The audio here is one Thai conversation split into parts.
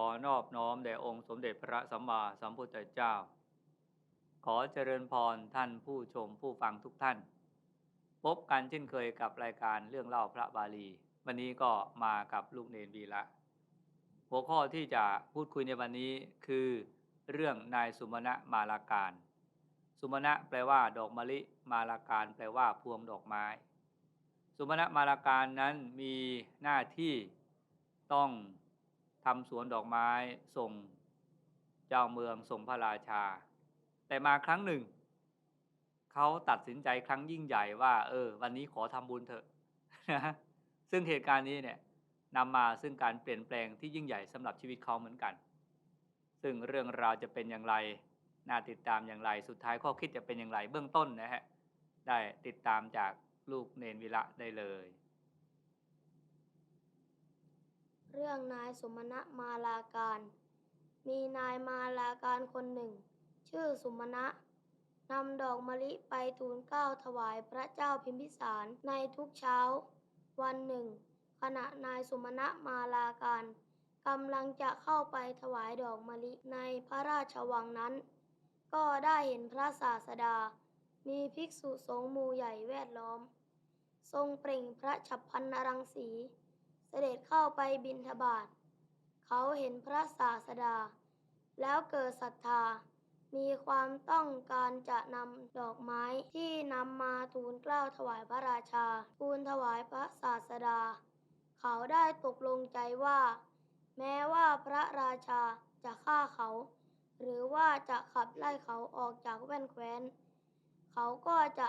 อนอบน้อมแด่องค์สมเด็จพระสัมมาสัมพุทธเจ้า ขอเจริญพรท่านผู้ชมผู้ฟังทุกท่าน พบกันเช่นเคยกับรายการเรื่องเล่าพระบาลี วันนี้ก็มากับลูกเนนวีละ หัวข้อที่จะพูดคุยในวันนี้คือเรื่องนายสุมาณะมาลาการ สุมาณะแปลว่าดอกมะลิมาลาการแปลว่าพวงดอกไม้ สุมาณะมาลาการนั้นมีหน้าที่ต้อง ทำสวนดอกไม้ส่งเจ้าเมืองส่งพระราชา แต่มาครั้งหนึ่ง เขาตัดสินใจครั้งยิ่งใหญ่ว่า เออ วันนี้ขอทำบุญเถอะนะซึ่งเหตุการณ์นี้เนี่ยนำมาซึ่งการเปลี่ยนแปลงที่ยิ่งใหญ่สำหรับชีวิตเขาเหมือนกัน ซึ่งเรื่องราวจะเป็นอย่างไรน่าติดตามอย่างไร สุดท้ายข้อคิดจะเป็นอย่างไรเบื้องต้นนะฮะ ได้ติดตามจากลูกเนนวิระได้เลย เรื่องนายสมณะมาลาการ มีนายมาลาการคนหนึ่ง ชื่อสมณะนำดอกมะลิไปทูลเก้าถวายพระเจ้าพิมพิสารในทุกเช้า วันหนึ่ง ขณะนายสมณะมาลาการกำลังจะเข้าไปถวายดอกมะลิในพระราชวังนั้น ก็ได้เห็นพระศาสดา มีภิกษุสงฆ์มูใหญ่แวดล้อม ทรงเปล่งพระฉับพันรังสี เสด็จเข้าไปบิณฑบาตเขาเห็นพระศาสดา แล้วเกิดศรัทธา มีความต้องการจะนำดอกไม้ที่นำมาทูลเกล้าถวายพระราชา ทูลถวายพระศาสดา เขาได้ตกลงใจว่า แม้ว่าพระราชาจะฆ่าเขา หรือว่าจะขับไล่เขาออกจากแว่นแคว้น เขาก็จะ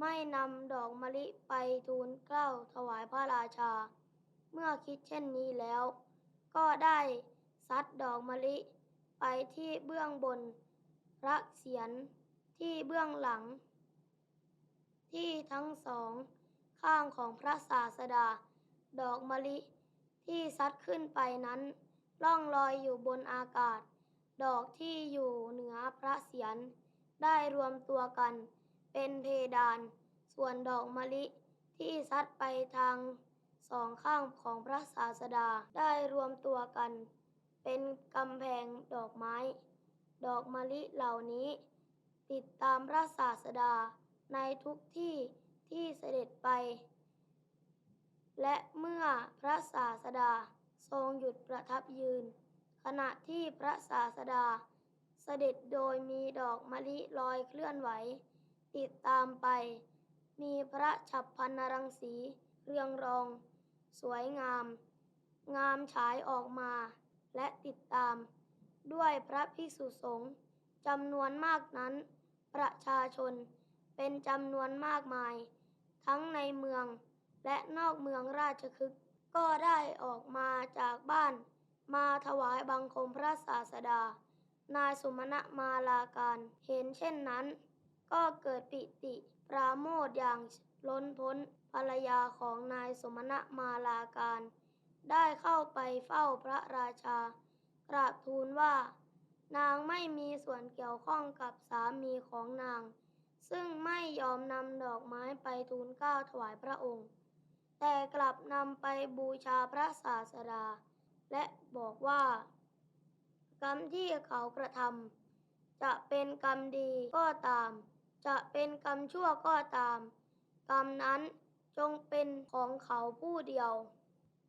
ไม่นำดอกมะลิไปทูลเกล้าถวายพระราชา เมื่อคิดเช่นนี้แล้ว ก็ได้ซัดดอกมะลิ ไปที่เบื้องบนพระเศียรที่เบื้องหลัง ที่ทั้งสองข้างของพระศาสดา ดอกมะลิที่ซัดขึ้นไปนั้น ล่องลอยอยู่บนอากาศ ดอกที่อยู่เหนือพระเศียรได้รวมตัวกัน เป็นเพดาน ส่วนดอกมะลิที่ซัดไปทาง องข้างของพระศาสดาได้รวมตัวกัน เป็นกำแพงดอกไม้ ดอกมะลิเหล่านี้ ติดตามพระศาสดาในทุกที่ที่เสด็จไป และเมื่อพระศาสดาทรงหยุดประทับยืน ขณะที่พระศาสดา เสด็จโดยมีดอกมะลิลอยเคลื่อนไหว ติดตามไป มีพระฉับพันรังสีเรืองรอง สวยงาม งามฉายออกมา และติดตาม ด้วยพระภิกษุสงฆ์จำนวนมากนั้น ประชาชนเป็นจำนวนมากมาย ทั้งในเมืองและนอกเมืองราชคฤห์ก็ได้ออกมาจากบ้าน มาถวายบังคมพระศาสดา นายสุมาณะมาลาการเห็นเช่นนั้น ก็เกิดปิติปราโมทย์อย่างล้นพ้น ภรรยาของนายสมณะมาลาการ ได้เข้าไปเฝ้าพระราชา กราบทูลว่า นางไม่มีส่วนเกี่ยวข้องกับสามีของนาง ซึ่งไม่ยอมนำดอกไม้ไปทูลเกล้าถวายพระองค์ แต่กลับนำไปบูชาพระศาสดา และบอกว่า กรรมที่เขากระทำจะเป็นกรรมดีก็ตาม จะเป็นกรรมชั่วก็ตาม กรรมนั้น จงเป็นของเขาผู้เดียว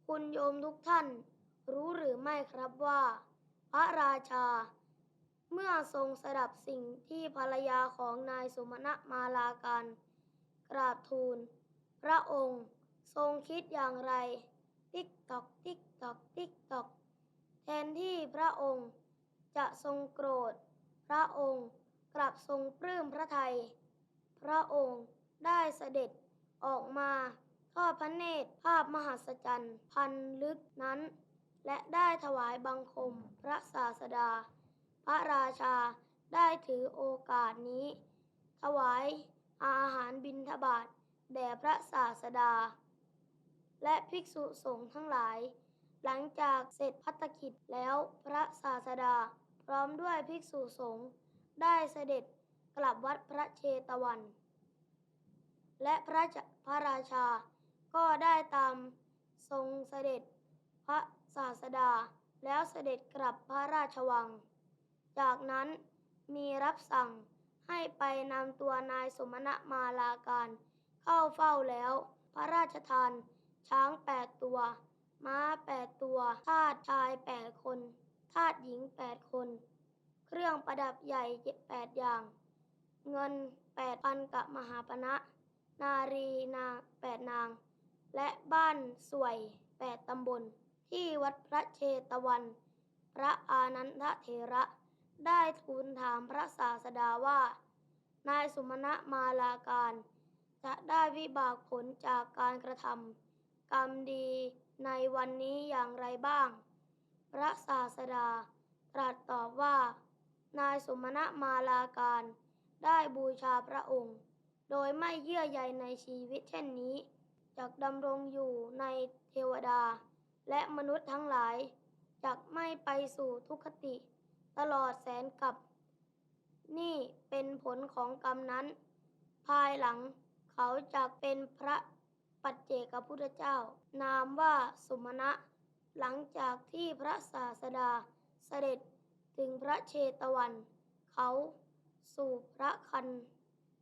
คุณโยมทุกท่าน รู้หรือไม่ครับว่า พระราชา เมื่อทรงสดับสิ่งที่ภรรยาของนายสมณะมาลาการกราบทูล พระองค์ทรงคิดอย่างไร ติ๊กตอกติ๊กตอกติ๊กตอกแทนที่พระองค์จะทรงโกรธ พระองค์กลับทรงปลื้มพระทัยพระองค์ได้เสด็จ ออกมาทอดพระเนตรภาพมหัศจรรย์ พันลึกนั้น และได้ถวายบังคมพระศาสดา พระราชาได้ถือโอกาสนี้ ถวายอาหารบิณฑบาตแด่พระศาสดา และภิกษุสงฆ์ทั้งหลาย หลังจากเสร็จพัฒกิจแล้วพระศาสดา พร้อมด้วยภิกษุสงฆ์ได้เสด็จกลับวัดพระเชตวัน และพระจะพระราชา ก็ได้ตามทรงเสด็จพระศาสดาแล้วเสด็จกลับพระราชวัง จากนั้นมีรับสั่งให้ไปนำตัวนายสมณะมาลาการ เข้าเฝ้าแล้ว พระราชทาน ช้างแปดตัว ม้าแปดตัว ทาสชายแปดคน ทาสหญิงแปดคน เครื่องประดับใหญ่แปดอย่าง เงินแปดพันกับมหาปณะน นารีนาแปดนาง และบ้านสวยแปดตำบล ที่วัดพระเชตวัน พระอานันทเถระ ได้ทูลถามพระศาสดาว่า นายสุมาณะมาลาการ จะได้วิบากผลจากการกระทำกรรมดีในวันนี้อย่างไรบ้าง พระศาสดาตรัสตอบว่า นายสมณะมาลาการ ได้บูชาพระองค์ โดยไม่เยื่อใยในชีวิตเช่นนี้จักดำรงอยู่ในเทวดา และมนุษย์ทั้งหลายจักไม่ไปสู่ทุกขติ ตลอดแสนกับ นี่เป็นผลของกรรมนั้น ภายหลังเขาจะเป็นพระปัจเจกพุทธเจ้า นามว่าสุมณะ หลังจากที่พระศาสดาเสด็จถึงพระเชตวัน เขาสู่พระคัน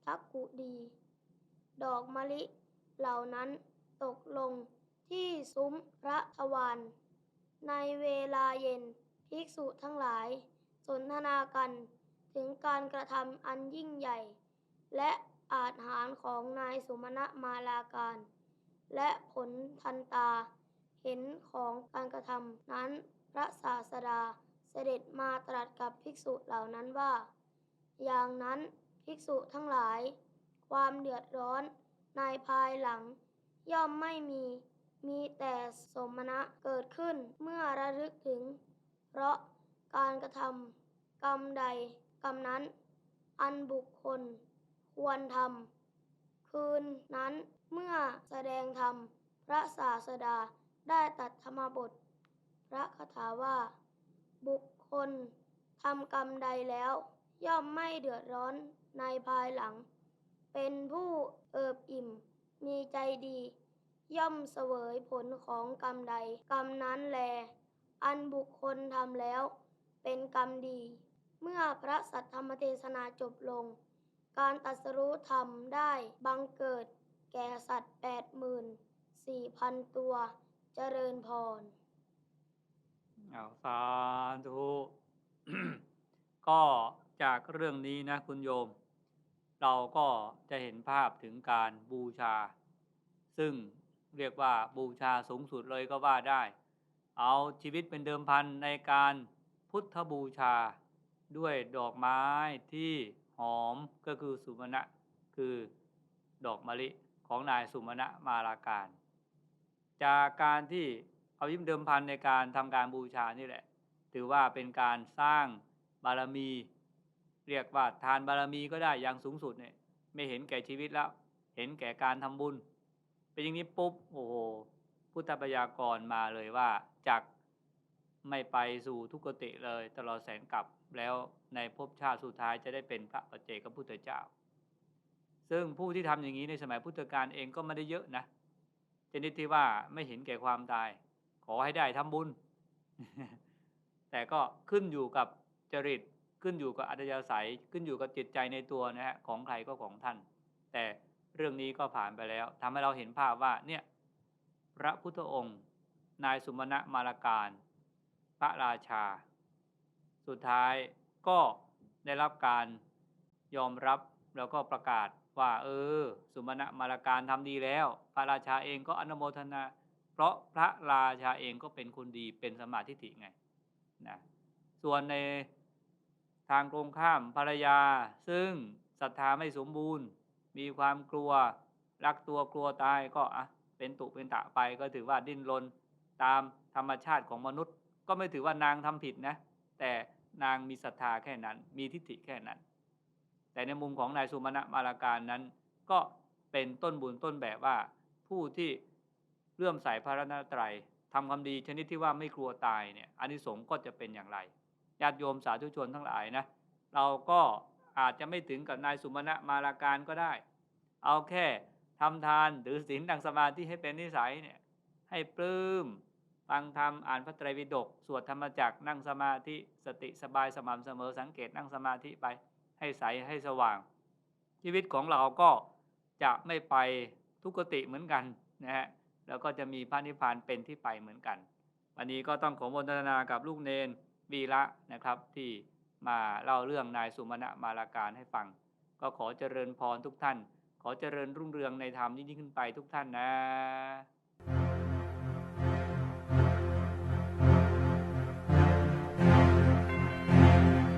ทักกุดี ดอกมะลิเหล่านั้นตกลงที่ซุ้มพระทวารในเวลาเย็นภิกษุทั้งหลาย สนทนากันถึงการกระทำอันยิ่งใหญ่ และอาจหารของนายสุมาณะมาลาการ และผลทันตา เห็นของการกระทำนั้นพระศาสดาเสด็จมาตรัสกับภิกษุเหล่านั้นว่า อย่างนั้น ภิกษุทั้งหลาย ความเดือดร้อนในภายหลัง ย่อมไม่มี มีแต่สมณะเกิดขึ้นเมื่อระลึกถึง เพราะการกระทำกรรมใดกรรมนั้น อันบุคคล ควรทำคืนนั้นเมื่อแสดงธรรมพระศาสดาได้ตัดธรรมบท พระคาถาว่า บุคคลทำกรรมใดแล้ว ย่อมไม่เดือดร้อน ในภายหลัง เป็นผู้เอิบอิ่ม มีใจดี ย่อมเสวยผลของกรรมใด กรรมนั้นแล อันบุคคลทำแล้ว เป็นกรรมดี เมื่อพระสัทธรรมเทศนาจบลง การตรัสรู้ธรรมได้บังเกิด แก่สัตว์แปดหมื่นสี่พันตัวเจริญพรเอาสาธุก็จากเรื่องนี้นะคุณโยม เราก็จะเห็นภาพถึงการบูชา ซึ่งเรียกว่าบูชาสูงสุดเลยก็ว่าได้ เอาชีวิตเป็นเดิมพันในการพุทธบูชา ด้วยดอกไม้ที่หอมก็คือสุมาณะคือดอกมะลิของนายสุมาณะมาลาการ จากการที่เอายิ้มเดิมพันในการทำการบูชานี่แหละ ถือว่าเป็นการสร้างบารมี เรียกว่าทานบารมีก็ได้อย่างสูงสุดเนี่ย ไม่เห็นแก่ชีวิตแล้ว เห็นแก่การทำบุญ เป็นอย่างนี้ปุ๊บโอ้โหพุทธปยากรมาเลยว่าจากไม่ไปสู่ทุกติเลย ตลอดแสนกลับแล้วในภพชาติสุดท้ายจะได้เป็นพระปัจเจกพุทธเจ้า ซึ่งผู้ที่ทำอย่างนี้ในสมัยพุทธกาลเองก็ไม่ได้เยอะนะชนิดที่ว่าไม่เห็นแก่ความตาย ขอให้ได้ทำบุญ แต่ก็ขึ้นอยู่กับจริต ขึ้นอยู่กับอัธยาศัยขึ้นอยู่กับจิตใจในตัวนะฮะของใครก็ของท่าน แต่เรื่องนี้ก็ผ่านไปแล้วทำให้เราเห็นภาพว่าเนี่ยพระพุทธองค์ นายสุมาณะมาลาการ พระราชา สุดท้ายก็ได้รับการยอมรับแล้วก็ประกาศว่า เออ สุมาณะมาลาการทำดีแล้ว พระราชาเองก็อนุโมทนา เพราะพระราชาเองก็เป็นคนดีเป็นสมมาธิฐิไงนะส่วนใน ทางตรงข้ามภรรยา ซึ่งศรัทธาไม่สมบูรณ์ มีความกลัว รักตัวกลัวตายก็อะเป็นตุเป็นตะไปก็ถือว่าดิ้นรนตามธรรมชาติของมนุษย์ ก็ไม่ถือว่านางทำผิดนะ แต่นางมีศรัทธาแค่นั้น มีทิฏฐิแค่นั้น แต่ในมุมของนายสุมาณะมาลาการนั้น ก็เป็นต้นบุญต้นแบบว่า ผู้ที่เลื่อมใสพระรัตนตรัยทำความดีชนิดที่ว่าไม่กลัวตายเนี่ยอานิสงส์ก็จะเป็นอย่างไร ญาติโยมสาธุชนทั้งหลายนะ เราก็อาจจะไม่ถึงกับนายสุมาณะมาลาการก็ได้ เอาแค่ทำทานหรือศีลดังสมาธิให้เป็นนิสัยเนี่ยให้ปลื้มฟังธรรมอ่านพระไตรปิฎกสวดธรรมจักนั่งสมาธิสติสบายสม่ำเสมอสังเกตนั่งสมาธิไปให้ใสให้สว่าง ชีวิตของเราก็จะไม่ไปทุกติเหมือนกันนะฮะแล้วก็จะมีพระนิพพานเป็นที่ไปเหมือนกัน วันนี้ก็ต้องขอโมทนากับลูกเนน วีระนะครับที่มาเล่าเรื่องนายสุมาณะมาลาการให้ฟัง ก็ขอเจริญพรทุกท่าน ขอเจริญรุ่งเรืองในธรรมยิ่งขึ้นไปทุกท่านนะ